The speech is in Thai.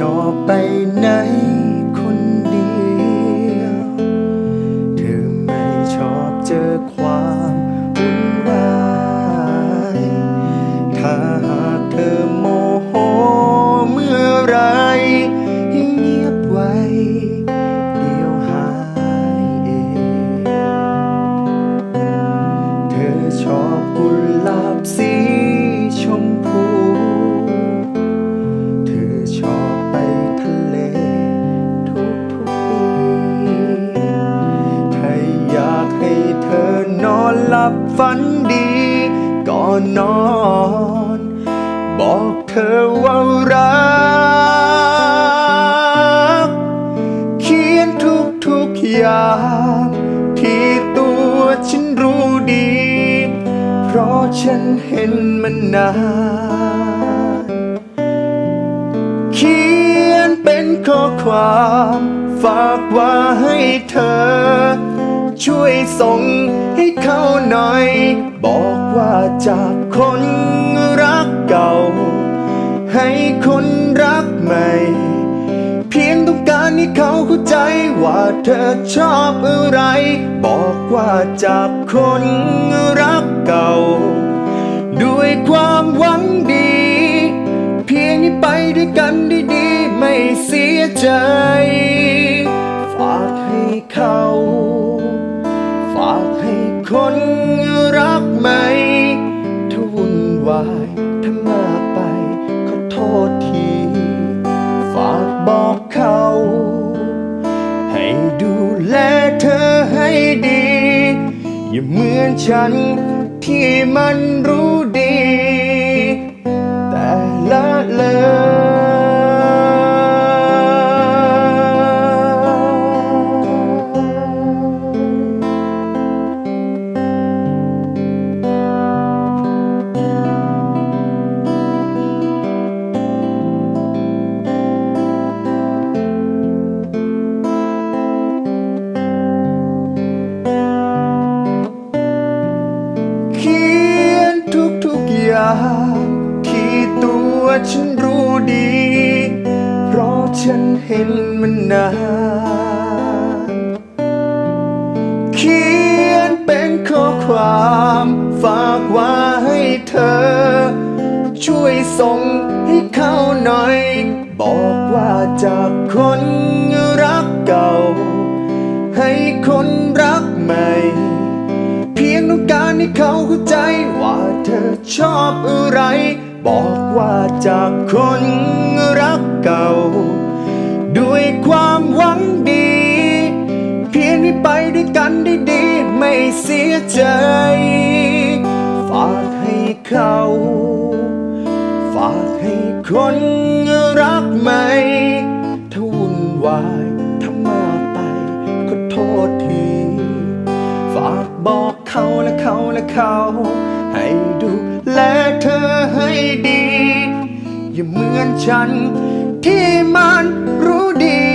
ชอบไปไหน ฝันดีก่อนนอน บอกเธอว่ารัก เขียนทุกทุกๆอย่าง ที่ตัวฉันรู้ดี เพราะฉันเห็นมันนานเขียนเป็นข้อความฝากไว่าให้เธอ ช่วยส่งให้เขา บอกว่าจากคนรักเก่า ให้คนรักใหม่ เพียงต้องการให้เขาเข้าใจว่าเธอชอบอะไร บอกว่าจากคนรักเก่า ด้วยความหวังดี เพียงให้ไปด้วยกันดีๆไม่เสียใจ ดี อย่าเหมือนฉันที่มันรู้ดี ยาที่ตัวฉันรู้ดี เพราะฉันเห็นมันนานเขียนเป็นข้อความฝากไว่าให้เธอ ช่วยส่งให้เขาหน่อย บอกว่าจากคนรักเก่า ให้คนรักใหม่ ต้องการให้เขาเข้าใจ ว่าเธอชอบอะไร บอกว่าจากคนรักเก่า ด้วยความหวังดี เพียงให้ไปด้วยกันได้ดีไม่เสียใจ ฝากให้เขา ฝากให้คนรักไหม่ เขาและเขาให้ดูแลเธอให้ดี อย่าเหมือนฉันที่มันรู้ดี